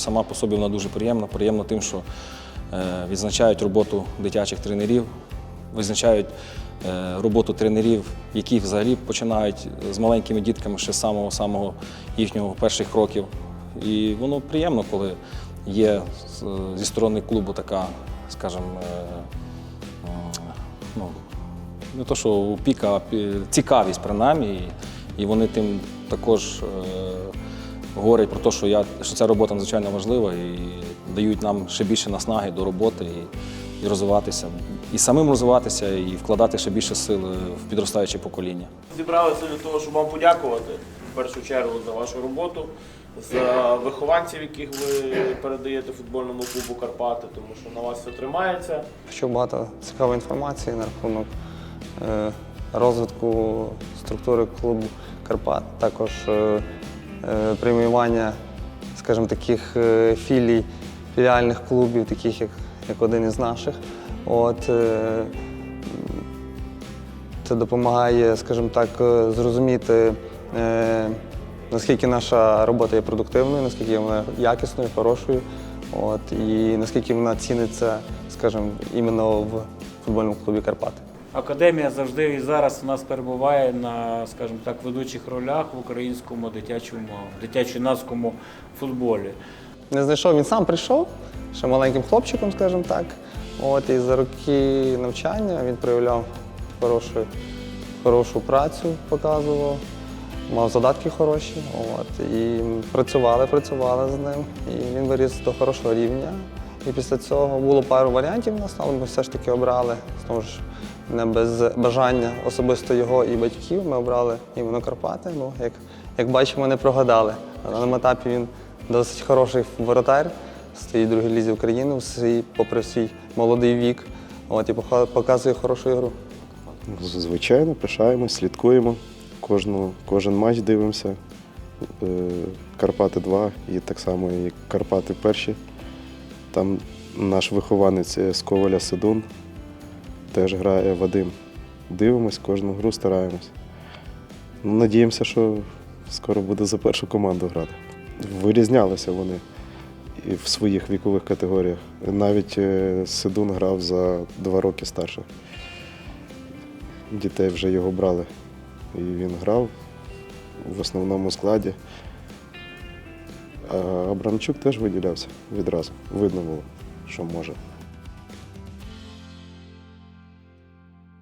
сама по собі вона дуже приємна. Приємна тим, що е, відзначають роботу дитячих тренерів, визначають е, роботу тренерів, які взагалі починають з маленькими дітками ще з самого самого їхнього перших років. І воно приємно, коли є зі сторони клубу така, скажімо, е, ну, не то, що опіка, а цікавість принаймні. І вони тим також е, говорять про те, що, я, що ця робота надзвичайно важлива і дають нам ще більше наснаги до роботи і, і розвиватися. І самим розвиватися, і вкладати ще більше сил в підростаюче покоління. Зібралися для того, щоб вам подякувати в першу чергу за вашу роботу, за вихованців, яких ви передаєте футбольному клубу Карпати, тому що на вас все тримається. Що багато цікавої інформації на рахунок е, розвитку структури клубу Карпат, також е, е, скажімо, таких е, філій, філіальних клубів, таких як, як один із наших. От, е, це допомагає, скажімо так, зрозуміти, наскільки наша робота є продуктивною, наскільки вона якісною, хорошою, от, і наскільки вона ціниться, скажімо, іменно в футбольному клубі Карпати. Академія завжди і зараз у нас перебуває на, скажімо так, ведучих ролях в українському дитячому, дитячо-юнацькому футболі. Не знайшов, він сам прийшов, ще маленьким хлопчиком, скажімо так. От, і за роки навчання він проявляв хорошу, хорошу працю, показував, мав задатки хороші. От, і працювали, працювали з ним. І він виріс до хорошого рівня. І після цього було пару варіантів у нас, але ми все ж таки обрали знову ж не без бажання особисто його і батьків. Ми обрали іменно Карпати. Ну, як, як бачимо, не прогадали. На даному етапі він досить хороший воротар, стоїть в лізі України, свій, попри свій молодий вік. От, і показує хорошу ігру. Звичайно, пишаємось, слідкуємо. Кожну, кожен матч дивимося. Е, Карпати 2 і так само і Карпати перші. Там наш вихованець е, з Коваля Сидун теж грає Вадим. Дивимось, кожну гру стараємось. Ну, Надіємося, що скоро буде за першу команду грати. Вирізнялися вони і в своїх вікових категоріях. Навіть е, Сидун грав за два роки старше дітей вже його брали. І він грав в основному складі. А Абрамчук теж виділявся відразу. Видно було, що може.